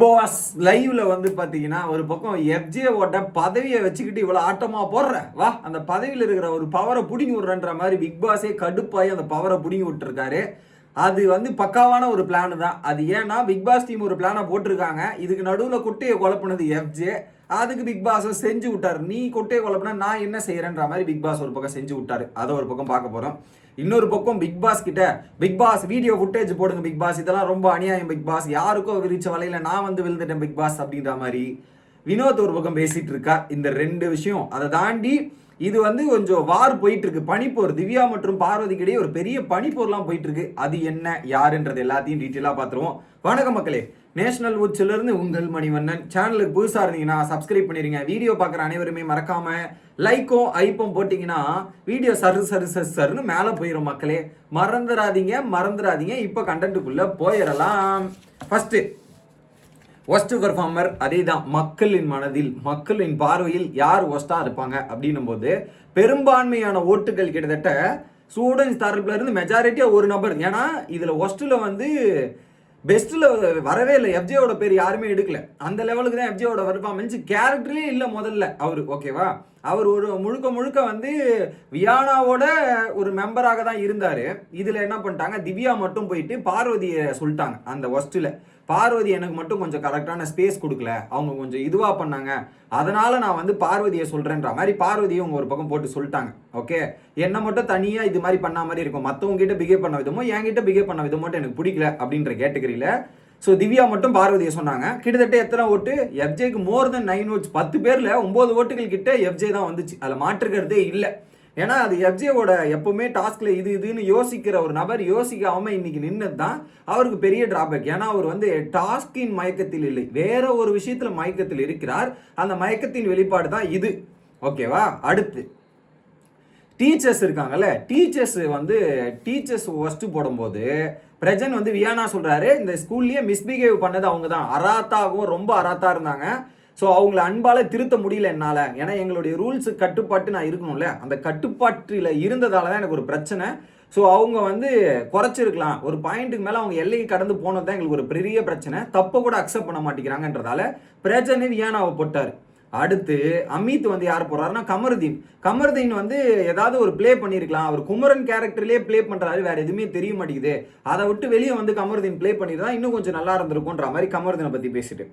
Pass லைவ்ல வந்து பாத்தீங்கன்னா ஒரு பக்கம் எஃப்ஜேவோட பதவியை வச்சுக்கிட்டு இவ்வளவு ஆட்டமா போடுற. வா அந்த பதவியில் இருக்கிற ஒரு பவரை புடிங்கி விடுறன்ற மாதிரி பிக் பாஸே கடுப்பாயி அந்த பவரை புடிங்கி விட்டுருக்காரு. அது வந்து பக்காவான ஒரு பிளான் தான். அது ஏன்னா பிக் பாஸ் டீம் ஒரு பிளானை போட்டிருக்காங்க. இதுக்கு நடுவில் குட்டையை குழப்பினது எஃப்ஜே அதுக்கு பிக் பாஸை செஞ்சு விட்டாரு. நீ குட்டையை குழப்பினா நான் என்ன செய்யறேன்ற மாதிரி பிக் பாஸ் ஒரு பக்கம் செஞ்சு விட்டாரு. அதை ஒரு பக்கம் பார்க்க போறோம். இன்னொரு பக்கம் பிக் பாஸ் கிட்ட பிக் பாஸ் வீடியோ ஃபுட்டேஜ் போடுங்க பிக் பாஸ் இதெல்லாம் ரொம்ப அநியாயம் பிக் பாஸ் யாருக்கோ விரிச்ச வலையில நான் வந்து விழுந்துட்டேன் பிக் பாஸ் அப்படின்ற மாதிரி. வினோத் ஒரு பக்கம் பேசிட்டு இருக்கா இந்த ரெண்டு விஷயம். அதை தாண்டி இது வந்து கொஞ்சம் வார் போயிட்டு இருக்கு பனிப்போர் திவ்யா மற்றும் பார்வதிக்கு இடையே ஒரு பெரிய பனிப்போர்லாம் போயிட்டு இருக்கு அது என்ன யாருன்றது எல்லாத்தையும் டீட்டெயிலாக பார்த்துருவோம் வணக்கம் மக்களே. நேஷனல் உச்சிலிருந்து உங்கள் மணிவண்ணன். சேனலுக்கு புதுசாக இருந்தீங்கன்னா சப்ஸ்கிரைப் பண்ணிடுங்க வீடியோ பார்க்குற அனைவருமே மறக்காம லைக்கும் ஐப்பும் போட்டிங்கன்னா வீடியோ சரு சரு சரு சருன்னு மேலே போயிடும் மக்களே. மறந்துடாதீங்க மறந்துடாதீங்க இப்போ கண்டென்ட்டுக்குள்ளே போயிடலாம். ஃபஸ்ட்டு ஒஸ்ட் பெர்ஃபார்மர் அதே தான் மக்களின் மனதில் மக்களின் பார்வையில் யார் ஒஸ்ட்டாக இருப்பாங்க அப்படின்னும் போது பெரும்பான்மையான ஓட்டுகள் கிட்டத்தட்ட ஸ்டூடெண்ட்ஸ் தரப்புல இருந்து மெஜாரிட்டியாக ஒரு நபர் ஏன்னா இதில் ஒஸ்ட்டில் வந்து பெஸ்ட்டில் வரவே இல்லை. எஃப்ஜேவோட பேர் யாருமே எடுக்கல. அந்த லெவலுக்கு தான் எஃப்ஜேவோட பர்ஃபார்மன்ஸ் கேரக்டர்லேயே இல்லை முதல்ல. அவர் ஓகேவா அவர் ஒரு முழுக்க முழுக்க வந்து வியானாவோட ஒரு மெம்பராக தான் இருந்தார். இதில் என்ன பண்ணிட்டாங்க? திவ்யா மட்டும் போயிட்டு பார்வதியை சொல்லிட்டாங்க அந்த ஒஸ்ட்டில் பார்வதி எனக்கு மட்டும் கொஞ்சம் கரெக்டான ஸ்பேஸ் கொடுக்கல. அவங்க கொஞ்சம் இதுவாக பண்ணாங்க. அதனால நான் வந்து பார்வதியை சொல்கிறேன்ற மாதிரி பார்வதியை உங்கள் ஒரு பக்கம் போட்டு சொல்லிட்டாங்க. ஓகே என்னை மட்டும் தனியாக இது மாதிரி பண்ண மாதிரி இருக்கும். மற்றவங்க கிட்ட பிஹேவ் பண்ண விதமோ என்கிட்ட பிஹேவ் பண்ண விதமோ எனக்கு பிடிக்கல அப்படின்ற கேட்டகரியில் ஸோ திவ்யா மட்டும் பார்வதியை சொன்னாங்க. கிட்டத்தட்ட எத்தனை ஓட்டு? எஃப்ஜேக்கு மோர் தென் நைன் ஓட்ஸ் பத்து பேரில் ஒம்பது ஓட்டுகள் கிட்ட எஃப்ஜே தான் வந்துச்சு. அதில் மாற்றுக்கிறதே இல்லை. ஏன்னா அது எஃப்ஜேவோட எப்பவுமே டாஸ்கில் இது இதுன்னு யோசிக்கிற ஒரு நபர் யோசிக்காமல் இன்னைக்கு நின்னது தான் அவருக்கு பெரிய டிராபேக் ஏன்னா அவர் வந்து டாஸ்கின் மயக்கத்தில் இல்லை. வேற ஒரு விஷயத்தில் மயக்கத்தில் இருக்கிறார். அந்த மயக்கத்தின் வெளிப்பாடு தான் இது. ஓகேவா? அடுத்து. டீச்சர்ஸ் இருக்காங்கல்ல? டீச்சர்ஸ் வந்து டீச்சர்ஸ் ஒஸ்ட்டு போடும்போது பிரஜன் வந்து வியானா சொல்கிறாரு இந்த ஸ்கூல்லேயே மிஸ்பிஹேவ் பண்ணது அவங்க தான் அராத்தாகவும் ரொம்ப அராத்தா இருந்தாங்க. ஸோ அவங்கள அன்பால் திருத்த முடியல என்னால். ஏன்னா எங்களுடைய ரூல்ஸு கட்டுப்பாட்டு நான் இருக்கணும்ல. அந்த கட்டுப்பாட்டில் இருந்ததால தான் எனக்கு ஒரு பிரச்சனை. ஸோ அவங்க வந்து குறைச்சிருக்கலாம். ஒரு பாயிண்ட்டுக்கு மேலே அவங்க எல்லையை கடந்து போனது தான் எங்களுக்கு ஒரு பெரிய பிரச்சனை. தப்பை கூட அக்செப்ட் பண்ண மாட்டேங்கிறாங்கன்றதால பிரஜனை வியானாவை போட்டார். அடுத்து அமித் வந்து யார் போறாருன்னா கமருதீன். கமருதீன் வந்து ஏதாவது ஒரு ப்ளே பண்ணியிருக்கலாம் அவர் குமரன் கேரக்டர்லேயே ப்ளே பண்ணுறாரு வேற எதுவுமே தெரிய மாட்டேங்குது. அதை விட்டு வெளியே வந்து கமருதீன் ப்ளே பண்ணியிருந்தா இன்னும் கொஞ்சம் நல்லா இருந்திருக்கும்ன்ற மாதிரி கமருதீனை பற்றி பேசிட்டு.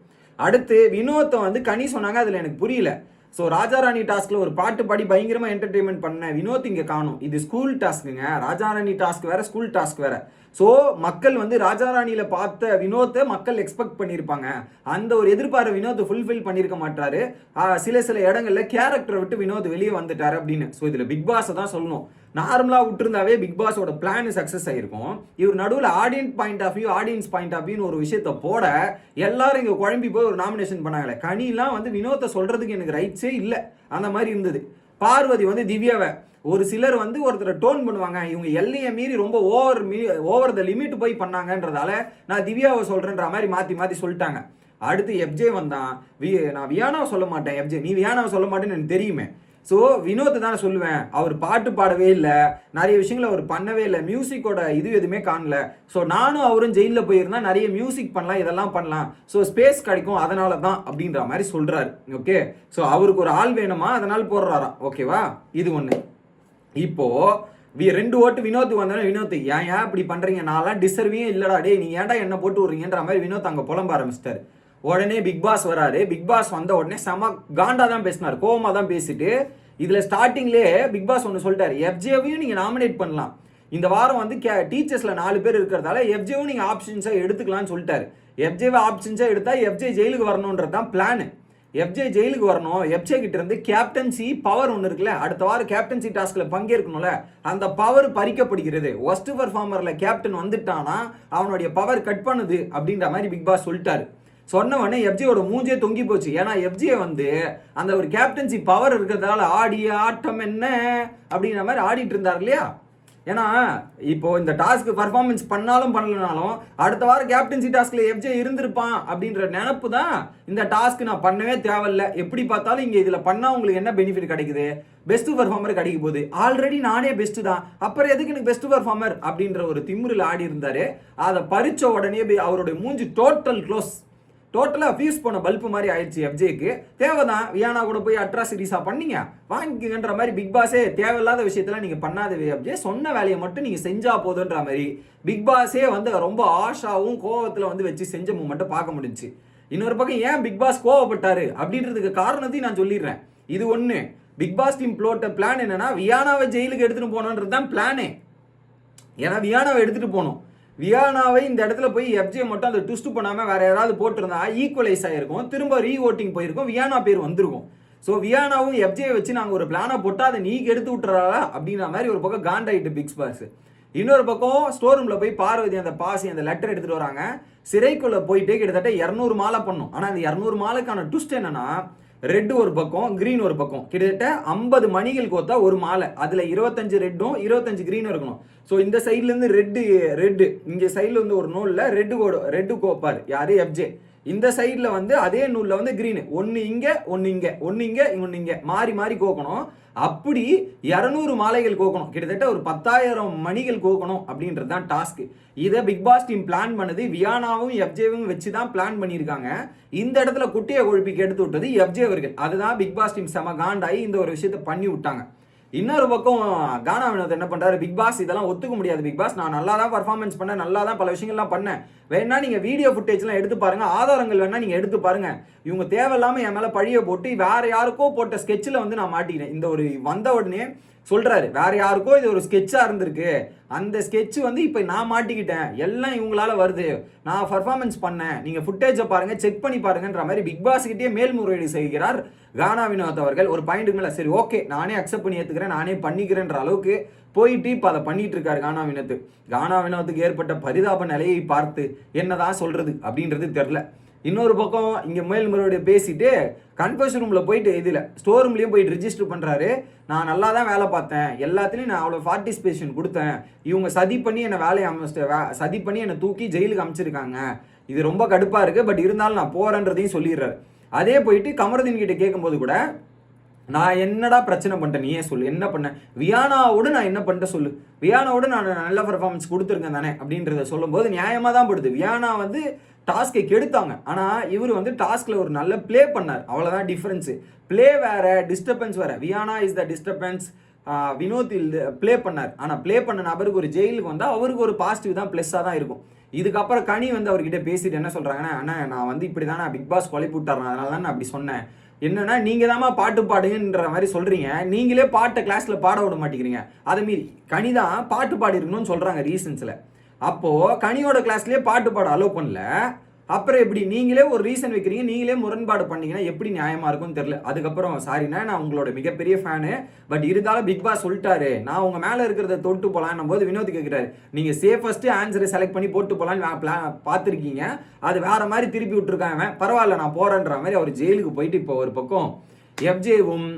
அடுத்து வினோத்தை வந்து கனி சொன்னாங்க அதில் எனக்கு புரியல. ஸோ ராஜாராணி டாஸ்கில் ஒரு பாட்டு பாடி பயங்கரமாக என்டர்டெயின்மெண்ட் பண்ண வினோத் இங்கே காணும். இது ஸ்கூல் டாஸ்க்குங்க ராஜாராணி டாஸ்க் வேற ஸ்கூல் டாஸ்க் வேற. ஸோ மக்கள் வந்து ராஜாராணியில் பார்த்த வினோத்தை மக்கள் எக்ஸ்பெக்ட் பண்ணியிருப்பாங்க அந்த ஒரு எதிர்பார வினோத் ஃபுல்ஃபில் பண்ணியிருக்க மாட்டாரு. சில சில இடங்களில் கேரக்டரை விட்டு வினோத் வெளியே வந்துட்டார் அப்படின்னு. ஸோ இதில் பிக் பாஸை தான் சொல்லணும். நார்மலாக விட்டுருந்தாவே பிக் பாஸோட பிளான் சக்ஸஸ் ஆயிருக்கும். இவர் நடுவில் audience point of view audience point of வியூன்னு ஒரு விஷயத்த போட எல்லாரும் இங்கே குழம்பி போய் ஒரு நாமினேஷன் பண்ணாங்களே. கனிலாம் வந்து வினோத்தை சொல்றதுக்கு எனக்கு ரைட்ஸே இல்லை. அந்த மாதிரி இருந்தது. பார்வதி வந்து திவ்யாவை ஒரு சிலர் வந்து ஒருத்தர் டோன் பண்ணுவாங்க. இவங்க எல்லையை மீறி ரொம்ப over me over the limit போய் பண்ணாங்கன்றதால நான் திவ்யாவை சொல்கிறேன்ற மாதிரி மாற்றி மாற்றி சொல்லிட்டாங்க. அடுத்து எஃப்ஜே வந்தான். வி நான் வியானாவை சொல்ல மாட்டேன் எஃப்ஜே நீ வியானாவை சொல்ல மாட்டேன்னு எனக்கு தெரியுமே. ஸோ வினோத் தானே சொல்லுவேன். அவர் பாட்டு பாடவே இல்லை. நிறைய விஷயங்களை அவர் பண்ணவே இல்லை. மியூசிக்கோட இது எதுவுமே காணல. ஸோ நானும் அவரும் ஜெயிலில் போயிருந்தா நிறைய மியூசிக் பண்ணலாம் இதெல்லாம் பண்ணலாம். ஸோ ஸ்பேஸ் கிடைக்கும். அதனால தான் அப்படின்ற மாதிரி சொல்கிறாரு ஓகே ஸோ அவருக்கு ஒரு ஆள் வேணுமா? அதனால் போடுறாராம். ஓகேவா இது ஒன்று இப்போ வி ரெண்டு ஓட்டு வினோத் வந்தாலும் வினோத் ஏன் ஏன் இப்படி பண்ணுறீங்க நான்லாம் டிசர்வியும் இல்லடா. டே நீ ஏன்டா என்ன போட்டு விடுறீங்கன்ற மாதிரி வினோத் அங்கே புலம்ப ஆரம்பிச்சிட்டாரு. உடனே பிக் பாஸ் வராரு. பிக் பாஸ் வந்த உடனே செம காண்டா தான் பேசினார். கோவமாக தான் பேசிட்டு இதில் ஸ்டார்டிங்லேயே பிக் பாஸ் ஒன்று சொல்லிட்டார். எஃப்ஜேவையும் நீங்கள் நாமினேட் பண்ணலாம். இந்த வாரம் வந்து கே டீச்சர்ஸில் நாலு பேர் இருக்கிறதால எஃப்ஜேவும் நீங்கள் ஆப்ஷன்ஸாக எடுத்துக்கலாம்னு சொல்லிட்டாரு. எஃப்ஜேவை ஆப்ஷன்ஸாக எடுத்தால் எஃப்ஜே ஜெயிலுக்கு வரணுன்றது தான் பிளான் எஃப்ஜே ஜெயிலுக்கு வரணும். எஃப்ஜே கிட்ட இருந்து கேப்டன்சி பவர் ஒன்று இருக்குல்ல அடுத்த வாரம் கேப்டன்சி டாஸ்கில் பங்கேற்கணும்ல அந்த பவர் பறிக்கப்படுகிறது. ஒஸ்ட் பர்ஃபார்மரில் கேப்டன் வந்துட்டானா அவனுடைய பவர் கட் பண்ணுது அப்படின்ற மாதிரி பிக் பாஸ் சொல்லிட்டாரு. சொன்ன உடனே எஃப்ஜியோட மூஞ்சே தொங்கி போச்சு. ஏன்னா எஃப்ஜியை வந்து அந்த ஒரு கேப்டன்சி பவர் இருக்கிறதால ஆடிய ஆட்டம் என்ன அப்படிங்கிற மாதிரி ஆடிட்டு இருந்தார் இல்லையா? ஏன்னா இப்போ இந்த டாஸ்க் பர்ஃபார்மன்ஸ் பண்ணாலும் பண்ணலனாலும் அடுத்த வாரம் கேப்டன்சி டாஸ்க்ல எஃப்ஜே இருந்திருப்பான் அப்படின்ற நினப்பு தான் இந்த டாஸ்க் நான் பண்ணவே தேவையில்ல. எப்படி பார்த்தாலும் இங்கே இதில் பண்ணால் உங்களுக்கு என்ன பெனிஃபிட் கிடைக்குது? பெஸ்ட் பர்ஃபார்மர் கிடைக்க போகுது. ஆல்ரெடி நானே பெஸ்ட் தான். அப்புறம் எதுக்கு எனக்கு பெஸ்ட் பர்ஃபார்மர் அப்படின்ற ஒரு திமுறில் ஆடி இருந்தாரு. அதை பறிச்ச உடனே போய் அவருடைய மூஞ்சி டோட்டல் க்ளோஸ் டோட்டலாக ஃபியூஸ் போன பல்பு மாதிரி ஆயிடுச்சு எஃப்ஜேக்கு தேவைதான் வியானா கூட போய் அட்ராசிட்டிஸாக பண்ணீங்க. வாங்கிக்கங்கன்ற மாதிரி பிக் பாஸே தேவையில்லாத விஷயத்தில் நீங்கள் பண்ணாத எஃப்ஜே சொன்ன வேலையை மட்டும் நீங்கள் செஞ்சால் போதுன்ற மாதிரி. பிக் பாஸே வந்து ரொம்ப ஆஷாவும் கோவத்தில் வந்து வச்சு செஞ்ச மூமெண்ட்டை பார்க்க முடிஞ்சுச்சு. இன்னொரு பக்கம் ஏன் பிக் பாஸ் கோவப்பட்டாரு? அப்படின்றதுக்கு காரணத்தையும் நான் சொல்லிடுறேன். இது ஒன்று பிக் பாஸ் டீம் ப்ளோட்ட பிளான் என்னன்னா வியானாவை ஜெயிலுக்கு எடுத்துகிட்டு போனோன்றது தான் பிளானே ஏன்னா வியானாவை எடுத்துகிட்டு போகணும். வியானாவை இந்த இடத்துல போய் எஃப்ஜே மட்டும் அந்த ட்விஸ்ட் பண்ணாமல் வேற யாராவது போட்டிருந்தா ஈக்குவலைஸ் ஆகிருக்கும் திரும்ப ரீ ஓட்டிங் போயிருக்கும். வியானா பேர் வந்திருக்கும். ஸோ வியானாவும் எஃப்ஜே வச்சு நாங்கள் ஒரு பிளானை போட்டால் அதை நீக்கு எடுத்து விட்டுறாளா அப்படின்ற மாதிரி ஒரு பக்கம் காண்டாயிட்டு பிக்ஸ் பாஸ் இன்னொரு பக்கம் ஸ்டோர் ரூமில் போய் பார்வதி அந்த பாசி அந்த லெட்டர் எடுத்துகிட்டு வராங்க. சிறைக்குள்ளே போயிட்டு கிட்டத்தட்ட இரநூறு மாலை பண்ணும். ஆனால் அந்த இரநூறு மாலைக்கான ட்விஸ்ட் என்னென்னா ரெட் ஒரு பக்கம் கிரீன் ஒரு பக்கம். கிட்டத்தட்ட ஐம்பது மணிகள் கோத்தா ஒரு மாலை. அதில் இருபத்தஞ்சு ரெட்டும் இருபத்தஞ்சு கிரீனும் இருக்கணும். ஸோ இந்த சைட்லேருந்து ரெட்டு ரெட்டு. இங்கே சைடில் வந்து ஒரு நூலில் ரெட்டு கோடு ரெட்டு கோப்பார். யார்? எஃப்ஜே இந்த சைடில் வந்து அதே நூலில் வந்து க்ரீனு ஒன்று இங்கே ஒன்று இங்கே. ஒன்று இங்கே ஒன்று இங்கே. மாறி மாறி கோக்கணும். அப்படி இரநூறு மாலைகள் கோக்கணும். கிட்டத்தட்ட ஒரு பத்தாயிரம் மணிகள் கோக்கணும் அப்படின்றது தான் டாஸ்க். இதை பிக் பாஸ் டீம் பிளான் பண்ணது. வியானாவும் எஃப்ஜேவும் வச்சு தான் பிளான் பண்ணியிருக்காங்க. இந்த இடத்துல குட்டியை கொழுப்பிக்கு எடுத்து விட்டது எஃப்ஜே அவர்கள். அதுதான் பிக் பாஸ் டீம் செம காண்டாகி இந்த ஒரு விஷயத்தை பண்ணி விட்டாங்க. இன்னொரு பக்கம் கானா வினோத் என்ன பண்ணுறாரு பிக் பாஸ் இதெல்லாம் ஒத்துக்க முடியாது பிக் பாஸ் நான் நல்லா தான் பர்ஃபார்மன்ஸ் பண்ணேன் நல்லா தான் பல விஷயங்கள்லாம் பண்ணேன். வேணா நீங்கள் வீடியோ ஃபுட்டேஜ்லாம் எடுத்து பாருங்க ஆதாரங்கள் வேணா நீங்கள் எடுத்து பாருங்க. இவங்க தேவையில்லாமல் என் மேலே பழிய போட்டு வேற யாருக்கோ போட்ட ஸ்கெட்சில் வந்து நான் மாட்டிக்கிறேன் இந்த ஒரு வந்த உடனே சொல்கிறாரு வேற யாருக்கோ இது ஒரு ஸ்கெட்சாக இருந்திருக்கு. அந்த ஸ்கெட்ச் வந்து இப்போ நான் மாட்டிக்கிட்டேன். எல்லாம் இவங்களால வருது. நான் பர்ஃபார்மன்ஸ் பண்ணேன். நீங்கள் ஃபுட்டேஜை பாருங்கள் செக் பண்ணி பாருங்கன்ற மாதிரி பிக் பாஸ்கிட்டே மேல்முறையீடு செய்கிறார் கானா வினோத் அவர்கள். ஒரு பாயிண்ட்டுக்கு மேலே சரி ஓகே நானே அக்செப்ட் பண்ணி ஏற்றுக்கிறேன் நானே பண்ணிக்கிறேன்ற அளவுக்கு போயிட்டு இப்போ அதை பண்ணிட்டு இருக்காரு கானா வினோத். கானா வினோத்துக்கு ஏற்பட்ட பரிதாப நிலையை பார்த்து என்னதான் சொல்றது அப்படின்றது தெரில இன்னொரு பக்கம் இங்கே மேல்முறையோட பேசிட்டு கன்ஃபர்ஷன் ரூமில் போயிட்டு இதில் ஸ்டோர் ரூம்லேயும் போயிட்டு ரிஜிஸ்டர் பண்ணுறாரு நான் நல்லா தான் வேலை பார்த்தேன். எல்லாத்துலேயும் நான் அவ்வளோ பார்ட்டிசிபேஷன் கொடுத்தேன். இவங்க சதி பண்ணி என்னை வேலையை அமைச்சிட்டு சதி பண்ணி என்னை தூக்கி ஜெயிலுக்கு அமைச்சிருக்காங்க. இது ரொம்ப கடுப்பாக இருக்குது பட் இருந்தாலும் நான் போகிறேன்றதையும் சொல்லிடுறாரு. அதே போயிட்டு கமருதீன் கிட்டே கேட்கும்போது கூட நான் என்னடா பிரச்சனை பண்ணிட்டேன் நீயே சொல்லு. என்ன பண்ண? வியானாவோடு நான் என்ன பண்ணிட்டேன் சொல்லு. வியானாவோடு நான் நல்ல பர்ஃபார்மன்ஸ் கொடுத்துருக்கேன் தானே அப்படின்றத சொல்லும்போது நியாயமாக தான் படுது. வியானா வந்து டாஸ்கை கெடுத்தாங்க. ஆனால் இவர் வந்து டாஸ்கில் ஒரு நல்ல ப்ளே பண்ணார். அவ்வளோதான் டிஃப்ரென்ஸு ப்ளே வேறு டிஸ்டர்பன்ஸ் வேறு. Viyana is the disturbance Vinod play பண்ணார். ஆனால் ப்ளே பண்ண நபருக்கு ஒரு ஜெயிலுக்கு வந்தால் அவருக்கு ஒரு பாசிட்டிவ் தான் ப்ளஸ்ஸாக தான் இருக்கும். இதுக்கப்புறம் கனி வந்து அவர்கிட்ட பேசிட்டு என்ன சொல்கிறாங்கன்னா அண்ணா நான் வந்து இப்படி தான் நான் பிக் பாஸ் கொலை விட்டாரன் அதனால தான் நான் அப்படி சொன்னேன். என்னன்னா நீங்க தாம்மா பாட்டு பாடுங்கன்ற மாதிரி சொல்றீங்க. நீங்களே பாட்டை கிளாஸ்ல பாட விட மாட்டேங்கிறீங்க. அதை மீறி கனி தான் பாட்டு பாடி இருக்கணும்னு சொல்றாங்க ரீசன்ஸ்ல அப்போ கனியோட கிளாஸ்லயே பாட்டு பாட அலோவ் பண்ணல. அப்புறம் எப்படி? நீங்களே ஒரு ரீசன் வைக்கிறீங்க நீங்களே முரண்பாடு பண்ணீங்கன்னா எப்படி நியாயமா இருக்கும்னு தெரியல. அதுக்கப்புறம் சாரிண்ணா நான் உங்களோட மிகப்பெரிய ஃபேனு பட் இருந்தாலும் பிக் பாஸ் சொல்லிட்டாரு. நான் உங்க மேல இருக்கிறத தொட்டு போலான்னும் போது வினோத் கேட்கிறாரு நீங்க சேஃபஸ்ட் ஆன்சரை செலக்ட் பண்ணி போட்டு போலான்னு பார்த்துருக்கீங்க. அது வேற மாதிரி திருப்பி விட்டுருக்காங்க பரவாயில்ல நான் போறேன்ற மாதிரி அவர் ஜெயிலுக்கு போயிட்டு இப்போ ஒரு பக்கம் எஃப்ஜேவும்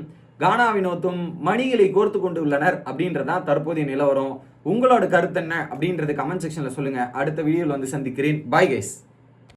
கானா வினோத்தும் மணிகளை கோர்த்து கொண்டு உள்ளனர் அப்படின்றதான் தற்போதைய நிலவரம். உங்களோட கருத்து என்ன அப்படின்றது கமெண்ட் செக்ஷன்ல சொல்லுங்க. அடுத்த வீடியோவில் வந்து சந்திக்கிறேன். Bye guys